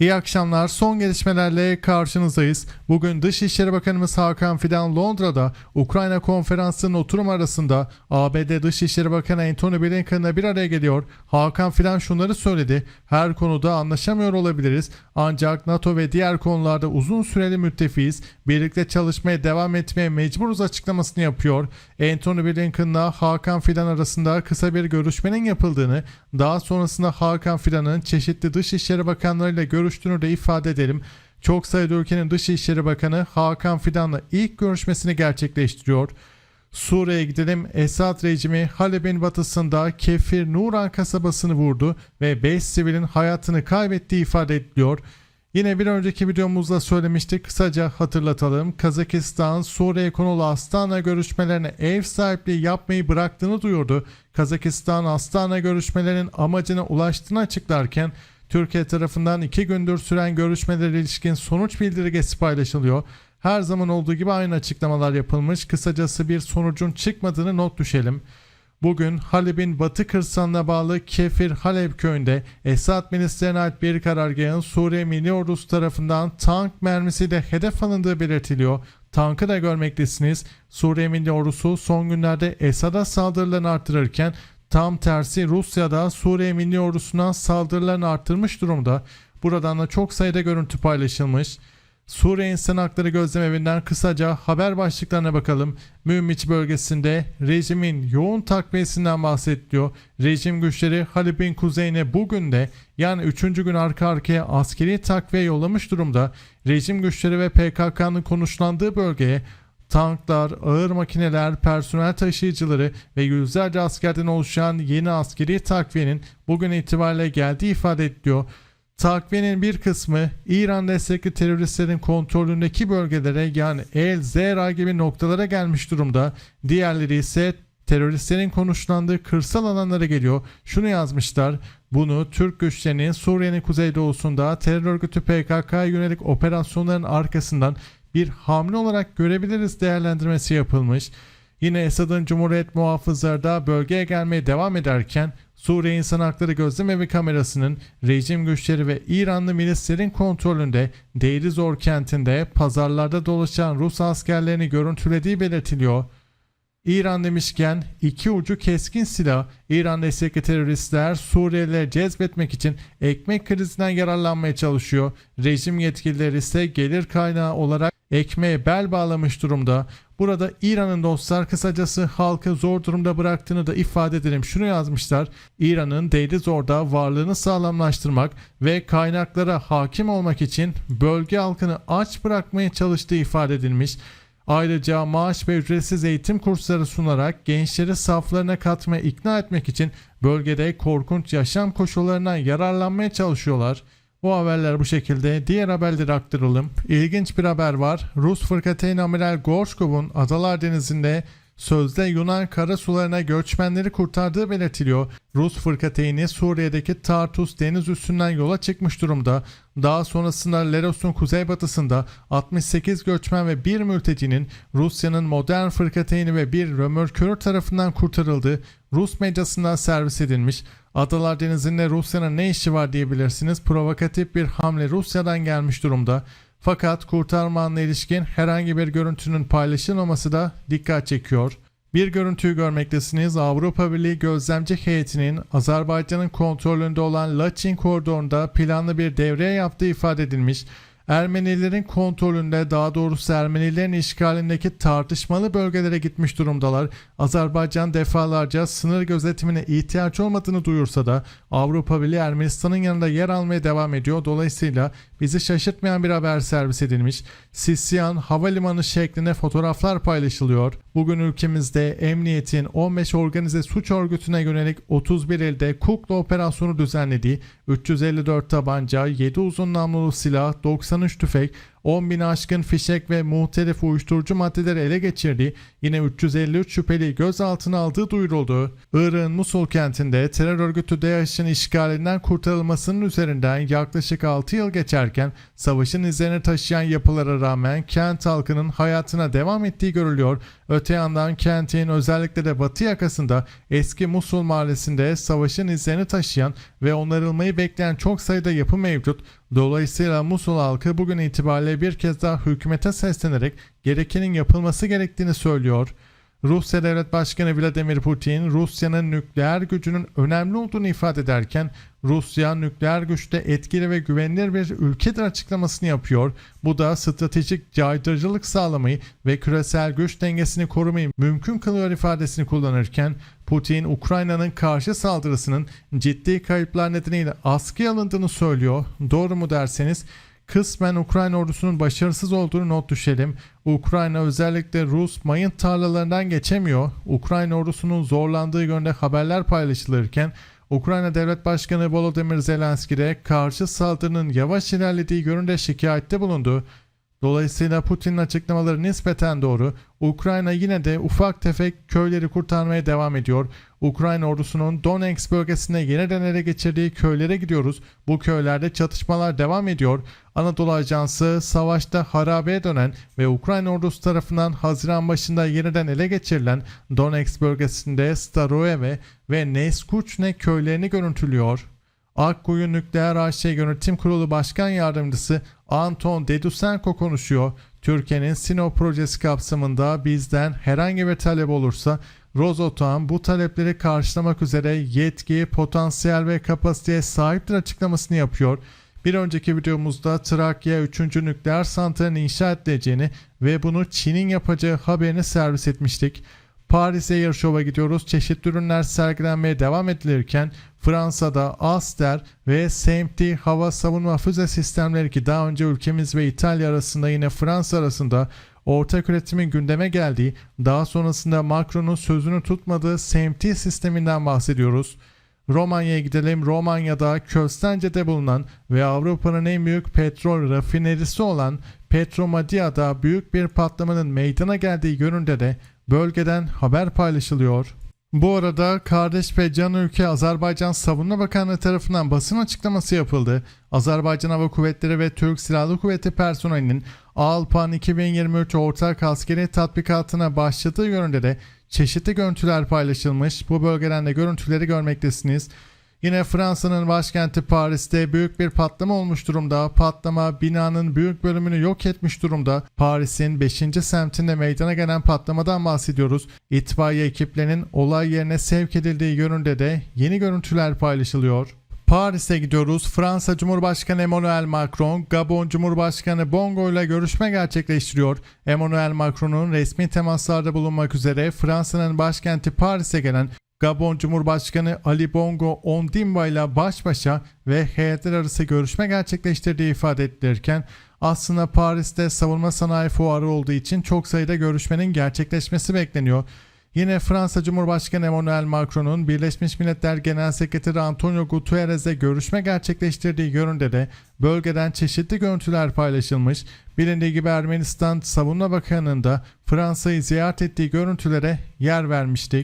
İyi akşamlar. Son gelişmelerle karşınızdayız. Bugün Dışişleri Bakanımız Hakan Fidan Londra'da Ukrayna konferansının oturum arasında ABD Dışişleri Bakanı Antony Blinken'la bir araya geliyor. Hakan Fidan şunları söyledi. Her konuda anlaşamıyor olabiliriz. Ancak NATO ve diğer konularda uzun süreli müttefiyiz. Birlikte çalışmaya devam etmeye mecburuz açıklamasını yapıyor. Antony Blinken'la Hakan Fidan arasında kısa bir görüşmenin yapıldığını, daha sonrasında Hakan Fidan'ın çeşitli Dışişleri Bakanlarıyla görüştüğünü de ifade edelim. Çok sayıda ülkenin Dışişleri Bakanı Hakan Fidan'la ilk görüşmesini gerçekleştiriyor. Suriye'ye gidelim. Esad rejimi Halep'in batısında Kefir Nuran kasabasını vurdu ve 5 sivilin hayatını kaybettiği ifade ediliyor. Yine bir önceki videomuzda söylemiştik. Kısaca hatırlatalım. Kazakistan Suriye konulu Astana görüşmelerine ev sahipliği yapmayı bıraktığını duyurdu. Kazakistan Astana görüşmelerinin amacına ulaştığını açıklarken Türkiye tarafından iki gündür süren görüşmelere ilişkin sonuç bildirgesi paylaşılıyor. Her zaman olduğu gibi aynı açıklamalar yapılmış. Kısacası bir sonucun çıkmadığını not düşelim. Bugün Halep'in batı kırsalına bağlı Kefir Halep köyünde Esad milislerine ait bir karargahın Suriye Milli Ordusu tarafından tank mermisiyle hedef alındığı belirtiliyor. Tankı da görmektesiniz. Suriye Milli Ordusu son günlerde Esad'a saldırılarını arttırırken tam tersi Rusya'da Suriye Milli Ordusu'na saldırılarını arttırmış durumda. Buradan da çok sayıda görüntü paylaşılmış. Suriye İnsan Hakları Gözlem Evi'nden kısaca haber başlıklarına bakalım. Münbiç bölgesinde rejimin yoğun takviyesinden bahsediliyor. Rejim güçleri Halep'in kuzeyine bugün de yani 3. gün arka arkaya askeri takviye yollamış durumda. Rejim güçleri ve PKK'nın konuşlandığı bölgeye tanklar, ağır makineler, personel taşıyıcıları ve yüzlerce askerden oluşan yeni askeri takviyenin bugün itibariyle geldiği ifade ediliyor. Takviyenin bir kısmı İran destekli teröristlerin kontrolündeki bölgelere yani El Zera gibi noktalara gelmiş durumda. Diğerleri ise teröristlerin konuşlandığı kırsal alanlara geliyor. Şunu yazmışlar. Bunu Türk güçlerinin Suriye'nin kuzeydoğusunda terör örgütü PKK'ya yönelik operasyonların arkasından bir hamle olarak görebiliriz değerlendirmesi yapılmış. Yine Esad'ın Cumhuriyet muhafızları da bölgeye gelmeye devam ederken Suriye İnsan Hakları Gözlem Evi kamerasının rejim güçleri ve İranlı milislerin kontrolünde Deirizor kentinde pazarlarda dolaşan Rus askerlerini görüntülediği belirtiliyor. İran demişken iki ucu keskin silah İran destekli teröristler Suriyelileri cezbetmek için ekmek krizinden yararlanmaya çalışıyor. Rejim yetkilileri ise gelir kaynağı olarak ekmeğe bel bağlamış durumda. Burada İran'ın dostlar kısacası halkı zor durumda bıraktığını da ifade edelim. Şunu yazmışlar. İran'ın Deir-i-Zor'da varlığını sağlamlaştırmak ve kaynaklara hakim olmak için bölge halkını aç bırakmaya çalıştığı ifade edilmiş. Ayrıca maaş ve ücretsiz eğitim kursları sunarak gençleri saflarına katmaya ikna etmek için bölgede korkunç yaşam koşullarından yararlanmaya çalışıyorlar. Bu haberler bu şekilde. Diğer haberleri aktaralım. İlginç bir haber var. Rus fırkateyn Amiral Gorshkov'un Adalar Denizi'nde sözde Yunan kara sularına göçmenleri kurtardığı belirtiliyor. Rus fırkateyni Suriye'deki Tartus deniz üstünden yola çıkmış durumda. Daha sonrasında Leros'un kuzeybatısında 68 göçmen ve bir mültecinin Rusya'nın modern fırkateyni ve bir römörkörü tarafından kurtarıldığı Rus medyasından servis edilmiş. Adalar Denizi'nde Rusya'nın ne işi var diyebilirsiniz. Provokatif bir hamle Rusya'dan gelmiş durumda. Fakat kurtarma anına ilişkin herhangi bir görüntünün paylaşılmaması da dikkat çekiyor. Bir görüntüyü görmektesiniz. Avrupa Birliği gözlemci heyetinin Azerbaycan'ın kontrolünde olan Laçin koridorunda planlı bir devreye yaptığı ifade edilmiş. Ermenilerin kontrolünde daha doğrusu Ermenilerin işgalindeki tartışmalı bölgelere gitmiş durumdalar. Azerbaycan defalarca sınır gözetimine ihtiyaç olmadığını duyursa da Avrupa Birliği Ermenistan'ın yanında yer almaya devam ediyor. Dolayısıyla bizi şaşırtmayan bir haber servis edilmiş. Sisyan Havalimanı şeklinde fotoğraflar paylaşılıyor. Bugün ülkemizde emniyetin 15 organize suç örgütüne yönelik 31 ilde Kukla operasyonu düzenlediği 354 tabanca, 7 uzun namlulu silah, 93 tüfek, 10 bin aşkın fişek ve muhtelif uyuşturucu maddeleri ele geçirdiği yine 353 şüpheli gözaltına aldığı duyuruldu. Irak'ın Musul kentinde terör örgütü DAEŞ'in işgalinden kurtarılmasının üzerinden yaklaşık 6 yıl geçerken savaşın izlerini taşıyan yapılara rağmen kent halkının hayatına devam ettiği görülüyor. Öte yandan kentin özellikle de batı yakasında eski Musul mahallesinde savaşın izlerini taşıyan ve onarılmayı bekleyen çok sayıda yapı mevcut. Dolayısıyla Musul halkı bugün itibariyle bir kez daha hükümete seslenerek gerekenin yapılması gerektiğini söylüyor. Rusya Devlet Başkanı Vladimir Putin, Rusya'nın nükleer gücünün önemli olduğunu ifade ederken, Rusya nükleer güçte etkili ve güvenilir bir ülkedir açıklamasını yapıyor. Bu da stratejik caydırıcılık sağlamayı ve küresel güç dengesini korumayı mümkün kılıyor ifadesini kullanırken, Putin, Ukrayna'nın karşı saldırısının ciddi kayıplar nedeniyle askıya alındığını söylüyor. Doğru mu derseniz, kısmen Ukrayna ordusunun başarısız olduğunu not düşelim. Ukrayna özellikle Rus mayın tarlalarından geçemiyor. Ukrayna ordusunun zorlandığı yönde haberler paylaşılırken Ukrayna Devlet Başkanı Volodymyr Zelenski de karşı saldırının yavaş ilerlediği yönünde şikayette bulundu. Dolayısıyla Putin'in açıklamaları nispeten doğru. Ukrayna yine de ufak tefek köyleri kurtarmaya devam ediyor. Ukrayna ordusunun Donetsk bölgesinde yeniden ele geçirdiği köylere gidiyoruz. Bu köylerde çatışmalar devam ediyor. Anadolu Ajansı savaşta harabeye dönen ve Ukrayna ordusu tarafından Haziran başında yeniden ele geçirilen Donetsk bölgesinde Staroeve ve Neskuchne köylerini görüntülüyor. Akkuyu Nükleer AŞ Yönetim Kurulu Başkan Yardımcısı Anton Dedusenko konuşuyor. Türkiye'nin Sinop projesi kapsamında bizden herhangi bir talep olursa Rosatom bu talepleri karşılamak üzere yetki, potansiyel ve kapasiteye sahiptir açıklamasını yapıyor. Bir önceki videomuzda Trakya 3. nükleer santralin inşa edileceğini ve bunu Çin'in yapacağı haberini servis etmiştik. Paris Air Show'a gidiyoruz. Çeşitli ürünler sergilenmeye devam edilirken Fransa'da Aster ve SMT hava savunma füze sistemleri ki daha önce ülkemiz ve İtalya arasında yine Fransa arasında ortak üretimin gündeme geldiği, daha sonrasında Macron'un sözünü tutmadığı SMT sisteminden bahsediyoruz. Romanya'ya gidelim. Romanya'da Köstence'de bulunan ve Avrupa'nın en büyük petrol rafinerisi olan Petromadia'da büyük bir patlamanın meydana geldiği yönünde de bölgeden haber paylaşılıyor. Bu arada kardeş ve can ülke Azerbaycan Savunma Bakanlığı tarafından basın açıklaması yapıldı. Azerbaycan Hava Kuvvetleri ve Türk Silahlı Kuvveti personelinin Alpan 2023 ortak askeri tatbikatına başladığı yönünde de çeşitli görüntüler paylaşılmış. Bu bölgeden de görüntüleri görmektesiniz. Yine Fransa'nın başkenti Paris'te büyük bir patlama olmuş durumda. Patlama binanın büyük bölümünü yok etmiş durumda. Paris'in 5. semtinde meydana gelen patlamadan bahsediyoruz. İtfaiye ekiplerinin olay yerine sevk edildiği yönünde de yeni görüntüler paylaşılıyor. Paris'e gidiyoruz. Fransa Cumhurbaşkanı Emmanuel Macron, Gabon Cumhurbaşkanı Bongo ile görüşme gerçekleştiriyor. Emmanuel Macron'un resmi temaslarda bulunmak üzere Fransa'nın başkenti Paris'e gelen Gabon Cumhurbaşkanı Ali Bongo Ondimba ile baş başa ve heyetler arası görüşme gerçekleştirdiği ifade edilirken aslında Paris'te savunma sanayi fuarı olduğu için çok sayıda görüşmenin gerçekleşmesi bekleniyor. Yine Fransa Cumhurbaşkanı Emmanuel Macron'un Birleşmiş Milletler Genel Sekreteri Antonio Guterres'e görüşme gerçekleştirdiği yönünde de bölgeden çeşitli görüntüler paylaşılmış. Bilindiği gibi Ermenistan Savunma Bakanı'nın da Fransa'yı ziyaret ettiği görüntülere yer vermiştik.